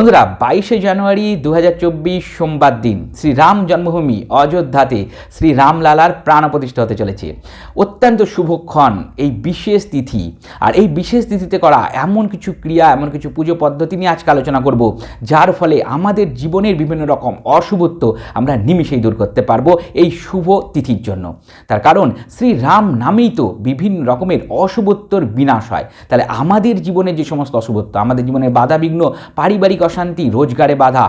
বন্ধুরা, বাইশে জানুয়ারি দু হাজার চব্বিশ সোমবার দিন শ্রী রাম জন্মভূমি অযোধ্যাতে শ্রী রামলালার প্রাণ প্রতিষ্ঠা হতে চলেছে। অত্যন্ত শুভক্ষণ এই বিশেষ তিথি। আর এই বিশেষ তিথিতে করা এমন কিছু ক্রিয়া, এমন কিছু পুজো পদ্ধতি নিয়ে আজকে আলোচনা করব, যার ফলে আমাদের জীবনের বিভিন্ন রকম অশুভত্ব আমরা নিমিষেই দূর করতে পারব এই শুভ তিথির জন্য। তার কারণ, শ্রী রাম নামেই তো বিভিন্ন রকমের অশুভত্বর বিনাশ হয়। তাহলে আমাদের জীবনে যে সমস্ত অশুভত্ব, আমাদের জীবনের বাধা বিঘ্ন পারিবারিক অশান্তি, রোজগারে বাধা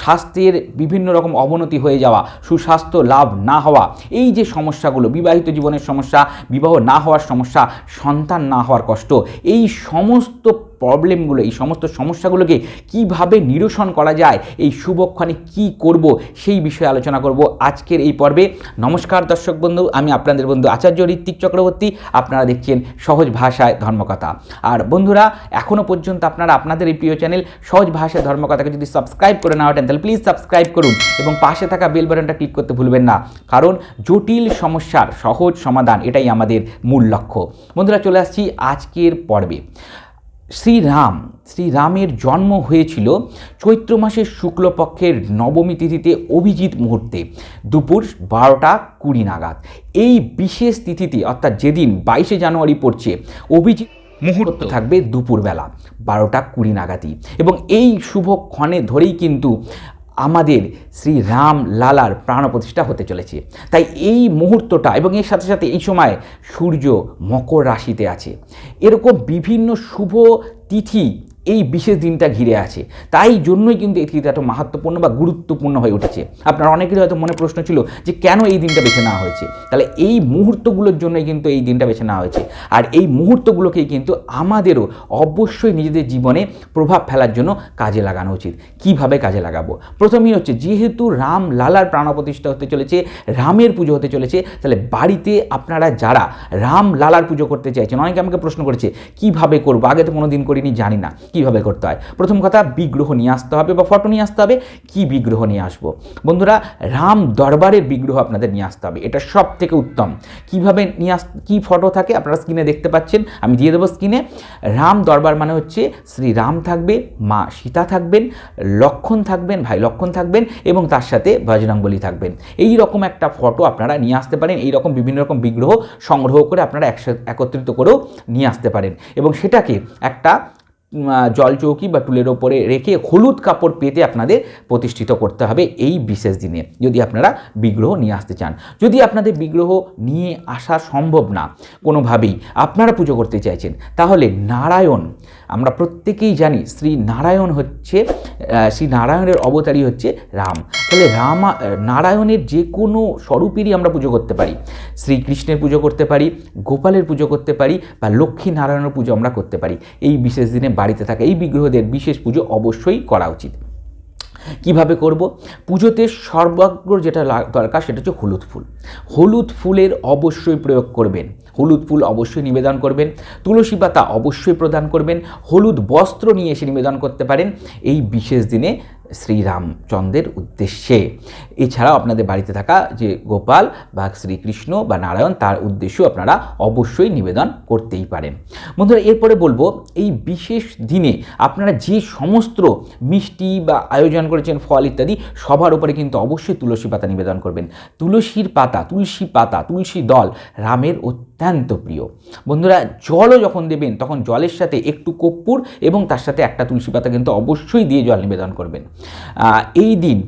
স্বাস্থ্যের বিভিন্ন রকম অবনতি হয়ে যাওয়া, সুস্বাস্থ্য লাভ না হওয়া, এই যে সমস্যাগুলো, বিবাহিত জীবনের সমস্যা, বিবাহ না হওয়ার সমস্যা, সন্তান না হওয়ার কষ্ট, এই সমস্ত প্রবলেমগুলো এই সমস্ত সমস্যাগুলোকে কীভাবে নিরসন করা যায়, এই শুভক্ষণে কি করব, সেই বিষয়ে আলোচনা করব আজকের এই পর্বে। নমস্কার দর্শক বন্ধু, আমি আপনাদের বন্ধু আচার্য ঋত্বিক চক্রবর্তী, আপনারা দেখছেন সহজ ভাষায় ধর্মকথা। আর বন্ধুরা এখনও পর্যন্ত আপনারা আপনাদের এই প্রিয় চ্যানেল সহজ ভাষায় ধর্মকথাকে যদি সাবস্ক্রাইব করে না ওঠেন, তাহলে প্লিজ সাবস্ক্রাইব করুন এবং পাশে থাকা বেল বাটনটা ক্লিক করতে ভুলবেন না। কারণ জটিল সমস্যার সহজ সমাধান এটাই আমাদের মূল লক্ষ্য। বন্ধুরা, চলে আসছি আজকের পর্বে। শ্রীরাম, শ্রীরামের জন্ম হয়েছিল চৈত্র মাসের শুক্লপক্ষের নবমী তিথিতে অভিজিৎ মুহূর্তে, দুপুর বারোটা কুড়ি নাগাদ। এই বিশেষ তিথিতে, অর্থাৎ যেদিন বাইশে জানুয়ারি পড়ছে, অভিজিৎ মুহূর্ত থাকবে দুপুরবেলা, বারোটা কুড়ি নাগাদই। এবং এই শুভক্ষণে ধরেই কিন্তু আমাদের শ্রী রাম লালার প্রাণ প্রতিষ্ঠা হতে চলেছে। তাই এই মুহূর্তটা এবং এর সাথে সাথে এই সময় সূর্য মকর রাশিতে আছে। এরকম বিভিন্ন শুভ তিথি এই বিশেষ দিনটা ঘিরে আছে। তাই জন্যই কিন্তু এই তিথিটা এত মাহাত্মপূর্ণ বা গুরুত্বপূর্ণ হয়ে উঠেছে। আপনার অনেকেরই হয়তো মনে প্রশ্ন ছিল যে কেন এই দিনটা বেছে নেওয়া হয়েছে? তাহলে এই মুহূর্তগুলোর জন্যই কিন্তু এই দিনটা বেছে নেওয়া হয়েছে। আর এই মুহূর্তগুলোকেই কিন্তু আমাদেরও অবশ্যই নিজেদের জীবনে প্রভাব ফেলার জন্য কাজে লাগানো উচিত। কীভাবে কাজে লাগাবো? প্রথমেই হচ্ছে, যেহেতু রাম লালার প্রাণ প্রতিষ্ঠা হতে চলেছে, রামের পুজো হতে চলেছে, তাহলে বাড়িতে আপনারা যারা রাম লালার পুজো করতে চাইছেন, অনেকে আমাকে প্রশ্ন করেছে, কীভাবে করব? আগে তো কোনো দিন করিনি, জানি না। কীভাবে করতে হয়? প্রথম কথা, বিগ্রহ নিয়ে আসতে হবে বা ফটো নিয়ে আসতে হবে। কি বিগ্রহ নিয়ে আসব? বন্ধুরা, রাম দরবারের বিগ্রহ আপনাদের নিয়ে আসতে হবে। এটা সব থেকে উত্তম। কীভাবে নিয়ে আস, কী ফটো থাকে আপনারা স্ক্রিনে দেখতে পাচ্ছেন। আমি দিয়ে দেবো স্ক্রিনে রাম দরবার মানে হচ্ছে শ্রী রাম থাকবে, মা সীতা থাকবেন, লক্ষণ থাকবেন, ভাই লক্ষণ থাকবেন এবং তার সাথে বজরংবলী থাকবেন। এই রকম একটা ফটো আপনারা নিয়ে আসতে পারেন। এই রকম বিভিন্ন রকম বিগ্রহ সংগ্রহ করে আপনারা একসাথে একত্রিত করেও নিয়ে আসতে পারেন। এবং সেটাকে একটা জলচৌকি বা টুলের ওপরে রেখে হলুদ কাপড় পেতে আপনাদের প্রতিষ্ঠিত করতে হবে এই বিশেষ দিনে, যদি আপনারা বিগ্রহ নিয়ে আসতে চান। যদি আপনাদের বিগ্রহ নিয়ে আসা সম্ভব না, কোনোভাবেই আপনারা পুজো করতে চাইছেন, তাহলে নারায়ণ আমরা প্রত্যেকেই জানি শ্রী নারায়ণ হচ্ছে শ্রী নারায়ণের অবতারই হচ্ছে রাম। তাহলে রামা নারায়ণের যে কোনো স্বরূপেরই আমরা পুজো করতে পারি। শ্রীকৃষ্ণের পুজো করতে পারি, গোপালের পুজো করতে পারি বা লক্ষ্মী নারায়ণের পুজো আমরা করতে পারি। এই বিশেষ দিনে বাড়িতে থাকা এই বিগ্রহদের বিশেষ পুজো অবশ্যই করা উচিত। কীভাবে করব? পুজোতে সর্বাগ্র যেটা দরকার সেটা হচ্ছে হলুদ ফুল। হলুদ ফুলের অবশ্যই প্রয়োগ করবেন। হলুদ ফুল অবশ্যই নিবেদন করবেন, তুলসী পাতা অবশ্যই প্রদান করবেন, হলুদ বস্ত্র নিয়ে এসে নিবেদন করতে পারেন এই বিশেষ দিনে শ্রীরামচন্দ্রের উদ্দেশ্যে। এছাড়াও আপনাদের বাড়িতে থাকা যে গোপাল বা শ্রীকৃষ্ণ বা নারায়ণ, তার উদ্দেশ্যেও আপনারা অবশ্যই নিবেদন করতেই পারেন। বন্ধুরা, এরপরে বলব, এই বিশেষ দিনে আপনারা যে সমস্ত মিষ্টি বা আয়োজন করেছেন, ফল ইত্যাদি, সবার উপরে কিন্তু অবশ্যই তুলসী পাতা নিবেদন করবেন। তুলসীর পাতা, তুলসী পাতা, তুলসী দল রামের অত্যন্ত প্রিয়। বন্ধুরা, জলও যখন দেবেন, তখন জলের সাথে একটু কর্পূর এবং তার সাথে একটা তুলসী পাতা কিন্তু অবশ্যই দিয়ে জল নিবেদন করবেন। এই দিন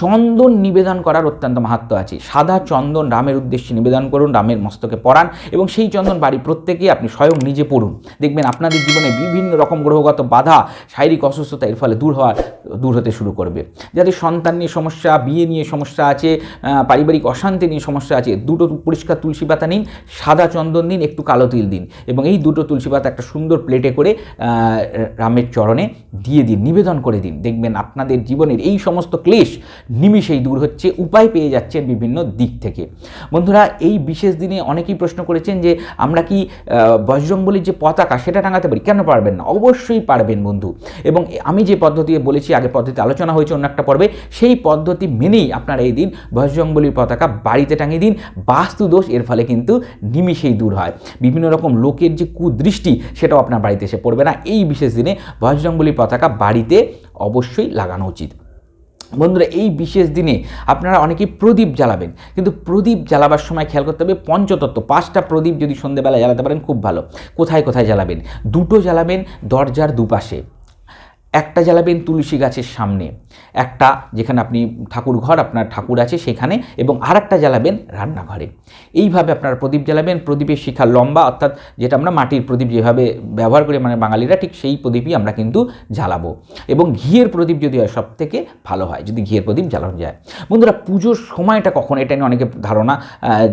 চন্দন নিবেদন করার অত্যন্ত মাহাত্ম আছে। সাদা চন্দন রামের উদ্দেশ্যে নিবেদন করুন, রামের মস্তকে পরান এবং সেই চন্দন বাড়ি প্রত্যেকেই আপনি স্বয়ং নিজে পড়ুন। দেখবেন আপনাদের জীবনে বিভিন্ন রকম গ্রহগত বাধা, শারীরিক অসুস্থতা এর ফলে দূর হওয়ার দূর হতে শুরু করবে। যাদের সন্তান নিয়ে সমস্যা, বিয়ে নিয়ে সমস্যা আছে পারিবারিক অশান্তি নিয়ে সমস্যা আছে, দুটো পরিষ্কার তুলসী পাতা নিন, সাদা চন্দন দিন, একটু কালো তিল দিন। এবং এই দুটো তুলসী পাতা একটা সুন্দর প্লেটে করে রামের চরণে দিয়ে দিন, নিবেদন করে দিন। দেখবেন আপনাদের জীবনের এই সমস্ত ক্লেশ নিমিষেই দূর হচ্ছে, উপায় পেয়ে যাচ্ছেন বিভিন্ন দিক থেকে। বন্ধুরা, এই বিশেষ দিনে অনেকেই প্রশ্ন করেছেন যে, আমরা কি বজরংবলির যে পতাকা, সেটা টাঙাতে পারি? কেন পারবেন না? অবশ্যই পারবেন বন্ধু। এবং আমি যে পদ্ধতি বলেছি, আগে পদ্ধতি আলোচনা হয়েছে অন্য একটা পর্বে, সেই পদ্ধতি মেনেই আপনারা এই দিন বজরংবলির পতাকা বাড়িতে টাঙিয়ে দিন। বাস্তু দোষ এর ফলে কিন্তু নিমিষেই দূর হয়। বিভিন্ন রকম লোকের যে কুদৃষ্টি, সেটাও আপনার বাড়িতে এসে পড়বে না। এই বিশেষ দিনে বজরংবলির পতাকা বাড়িতে অবশ্যই লাগানো উচিত। বন্ধুরা, এই বিশেষ দিনে আপনারা অনেকেই প্রদীপ জ্বালাবেন, কিন্তু প্রদীপ জ্বালাবার সময় খেয়াল করতে হবে পঞ্চতত্ত্ব। পাঁচটা প্রদীপ যদি সন্ধেবেলা জ্বালাতে পারেন, খুব ভালো। কোথায় কোথায় জ্বালাবেন? দুটো জ্বালাবেন দরজার দুপাশে। একটা জ্বালাবেন তুলসী গাছের সামনে। একটা যেখানে আপনি ঠাকুর ঘর, আপনার ঠাকুর আছে সেখানে এবং আর একটা জ্বালাবেন রান্নাঘরে। এইভাবে আপনারা প্রদীপ জ্বালাবেন, প্রদীপের শিখা লম্বা, অর্থাৎ যেটা আমরা মাটির প্রদীপ যেভাবে ব্যবহার করি মানে বাঙালিরা ঠিক সেই প্রদীপই আমরা কিন্তু জ্বালাবো। এবং ঘিয়ের প্রদীপ যদি হয় সব থেকে ভালো হয়, যদি ঘিয়ের প্রদীপ জ্বালানো যায়। বন্ধুরা, পুজোর সময়টা কখন? এটা নিয়ে অনেকে ধারণা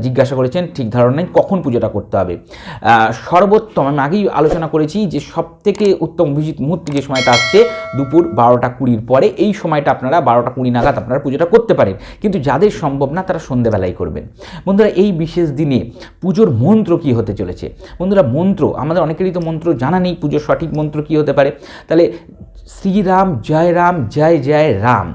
জিজ্ঞাসা করেছেন, ঠিক ধারণা নেই, কখন পুজোটা করতে হবে? সর্বোত্তম, আমি আগেই আলোচনা করেছি যে সব থেকে উত্তম অভিজিৎ মুহূর্তে যে সময়টা আসছে দুপুর বারোটা কুড়ির পরে এই সময়টা আপনারা বারোটা কুড়ি নাগাদ আপনারা পুজোটা করতে পারেন। কিন্তু যাদের সম্ভব না, তারা সন্ধেবেলায় করবেন। বন্ধুরা, এই বিশেষ দিনে পুজোর মন্ত্র কি হতে চলেছে? বন্ধুরা, মন্ত্র, আমাদের অনেকেরই তো মন্ত্র জানা নেই, পুজোর সঠিক মন্ত্র কি হতে পারে? তাহলে শ্রীরাম, জয় রাম, জয় জয় রাম,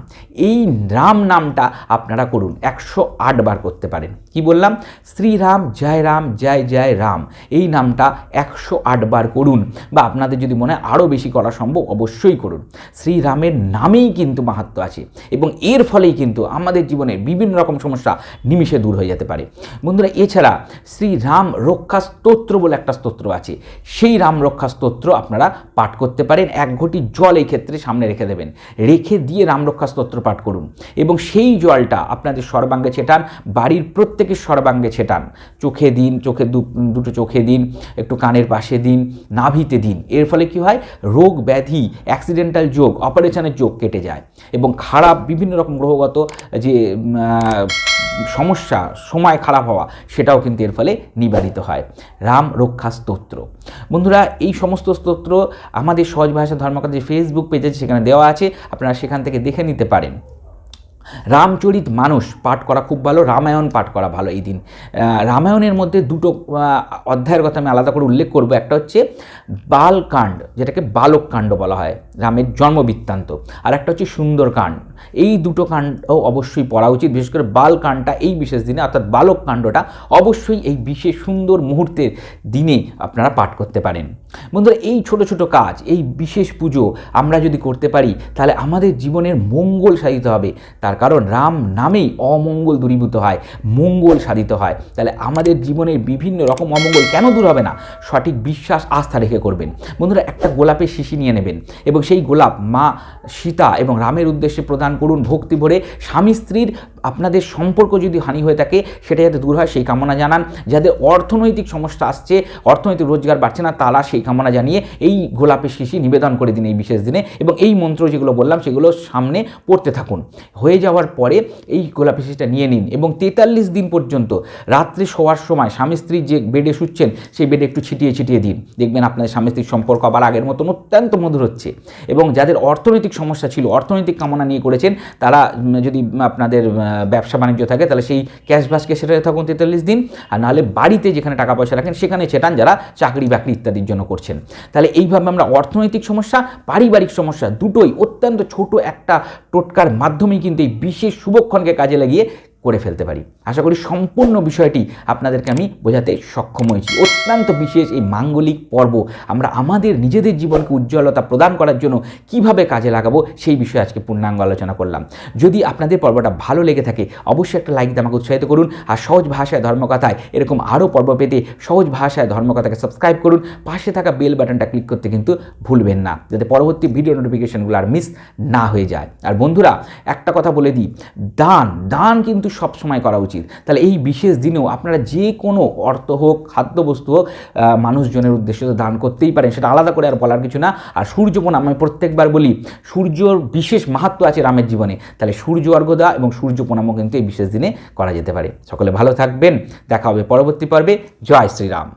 এই রাম নামটা আপনারা করুন, একশো আট বার করতে পারেন। কি বললাম? শ্রীরাম, জয় রাম, জয় জয় রাম, এই নামটা একশো আট বার করুন। বা আপনাদের যদি মনে হয় আরও বেশি করা সম্ভব, অবশ্যই করুন। শ্রীরামের নামেই কিন্তু মাহাত্ম আছে এবং এর ফলেই কিন্তু আমাদের জীবনে বিভিন্ন রকম সমস্যা নিমিষে দূর হয়ে যেতে পারে। বন্ধুরা, এছাড়া শ্রীরাম রক্ষা স্তোত্র বলে একটা স্তোত্র আছে। সেই রাম রক্ষা স্তোত্র আপনারা পাঠ করতে পারেন। এক ঘটি জল এই ক্ষেত্রে সামনে রেখে দেবেন। রেখে দিয়ে রাম রক্ষা স্তোত্র পাঠ করুন এবং সেই জলটা আপনাদের সর্বাঙ্গে ছেটান, বাড়ির প্রত্যেকের সর্বাঙ্গে ছেটান। চোখে দিন, চোখে দুটো চোখে দিন, একটু কানের পাশে দিন, নাভিতে দিন। এর ফলে কি হয়? রোগ ব্যাধি অ্যাক্সিডেন্টাল যোগ, অপারেশনের যোগ কেটে যায় এবং খারাপ বিভিন্ন রকম গ্রহগত যে সমস্যা, সময় খারাপ হওয়া, সেটাও কিন্তু এর ফলে নিবারিত হয়। রাম রক্ষা স্তোত্র। বন্ধুরা, এই সমস্ত স্তোত্র আমাদের সহজ ভাষা ধর্মকার যে ফেসবুক পেজ আছে, সেখানে দেওয়া আছে। আপনারা সেখান থেকে দেখে নিতে পারেন। রামচরিত মানুষ পাঠ করা খুব ভালো, রামায়ণ পাঠ করা ভালো এই দিন। রামায়ণের মধ্যে দুটো অধ্যায়ের কথা আমি আলাদা করে উল্লেখ করব। একটা হচ্ছে বালকাণ্ড, যেটাকে বালক কাণ্ড বলা হয়, রামের জন্মবৃত্তান্ত। আর একটা হচ্ছে সুন্দরকাণ্ড। এই দুটো কাণ্ড অবশ্যই পড়া উচিত, বিশেষ করে বালকাণ্ডটা এই বিশেষ দিনে, অর্থাৎ বালক কাণ্ডটা অবশ্যই এই বিশেষ সুন্দর মুহূর্তের দিনে আপনারা পাঠ করতে পারেন। বন্ধুরা, এই ছোট ছোট কাজ, এই বিশেষ পুজো আমরা যদি করতে পারি, তাহলে আমাদের জীবনের মঙ্গল সাধিত হবে। তার কারণ, রাম নামেই অমঙ্গল দূরীভূত হয়, মঙ্গল সাধিত হয়। তাহলে আমাদের জীবনের বিভিন্ন রকম অমঙ্গল কেন দূর হবে না? সঠিক বিশ্বাস, আস্থা রেখে করবেন। বন্ধুরা, একটা গোলাপের শিশি নিয়ে নেবেন এবং সেই গোলাপ মা সীতা এবং রামের উদ্দেশ্যে প্রদান করুন ভক্তি ভরে স্বামী স্ত্রীর আপনাদের সম্পর্ক যদি হানি হয়ে থাকে, সেটা যাতে দূর হয়, সেই কামনা জানান। যাদের অর্থনৈতিক সমস্যা আসছে, অর্থনৈতিক রোজগার বাড়ছে না, তারা সেই কামনা জানিয়ে এই গোলাপের শিশি নিবেদন করে দিন এই বিশেষ দিনে। এবং এই মন্ত্র যেগুলো বললাম, সেগুলো সামনে পড়তে থাকুন। হয়ে যাওয়ার পরে এই গোলাপের শিশিটা নিয়ে নিন। এবং তেতাল্লিশ দিন পর্যন্ত, রাত্রে শোয়ার সময় স্বামী স্ত্রী যে বেডে শুচ্ছেন, সেই বেডে একটু ছিটিয়ে ছিটিয়ে দিন। দেখবেন আপনাদের স্বামী স্ত্রীর সম্পর্ক আবার আগের মতন অত্যন্ত মধুর হচ্ছে। এবং যাদের অর্থনৈতিক সমস্যা ছিল, অর্থনৈতিক কামনা নিয়ে করেছেন, তারা যদি আপনাদের ব্যবসা বাণিজ্য থাকে, তাহলে সেই ক্যাশ বাসকে সেটাতে থাকুন তেতাল্লিশ দিন, আর নাহলে বাড়িতে যেখানে টাকা পয়সা রাখেন, সেখানে ছেটান যারা চাকরি বাকরি ইত্যাদির জন্য করছেন। তাহলে এইভাবে আমরা অর্থনৈতিক সমস্যা, পারিবারিক সমস্যা দুটোই অত্যন্ত ছোট একটা টোটকার মাধ্যমেই কিন্তু এই বিশেষ শুভক্ষণকে কাজে লাগিয়ে করে ফেলতে পারি। আশা করি সম্পূর্ণ বিষয়টি আপনাদেরকে আমি বোঝাতে সক্ষম হয়েছি। অত্যন্ত বিশেষ এই মাঙ্গলিক পর্ব আমরা আমাদের নিজেদের জীবনকে উজ্জ্বলতা প্রদান করার জন্য কীভাবে কাজে লাগাবো সেই বিষয়ে আজকে পূর্ণাঙ্গ আলোচনা করলাম। যদি আপনাদের পর্বটা ভালো লেগে থাকে, অবশ্যই একটা লাইক দিয়ে আমাকে উৎসাহিত করুন আর সহজ ভাষায় ধর্মকথায় এরকম আরও পর্ব পেতে সহজ ভাষায় ধর্মকথাকে সাবস্ক্রাইব করুন। পাশে থাকা বেল বাটনটা ক্লিক করতে কিন্তু ভুলবেন না, যাতে পরবর্তী ভিডিও নোটিফিকেশনগুলো আর মিস না হয়ে যায়। আর বন্ধুরা, একটা কথা বলে দিই, দান দান কিন্তু সব সময় করা উচিত। তাহলে এই বিশেষ দিনেও আপনারা যে কোনো অর্থ হোক খাদ্যবস্তু হোক মানুষজনের উদ্দেশ্যে তো দান করতেই পারেন, সেটা আলাদা করে আর বলার কিছু না। আর সূর্য বোন আমি প্রত্যেকবার বলি, সূর্যর বিশেষ মাহাত্ম আছে রামের জীবনে। তাহলে সূর্য অর্ঘদা এবং সূর্য প্রণামও কিন্তু এই বিশেষ দিনে করা যেতে পারে। সকলে ভালো থাকবেন। দেখা হবে পরবর্তী পর্বে। জয় শ্রীরাম।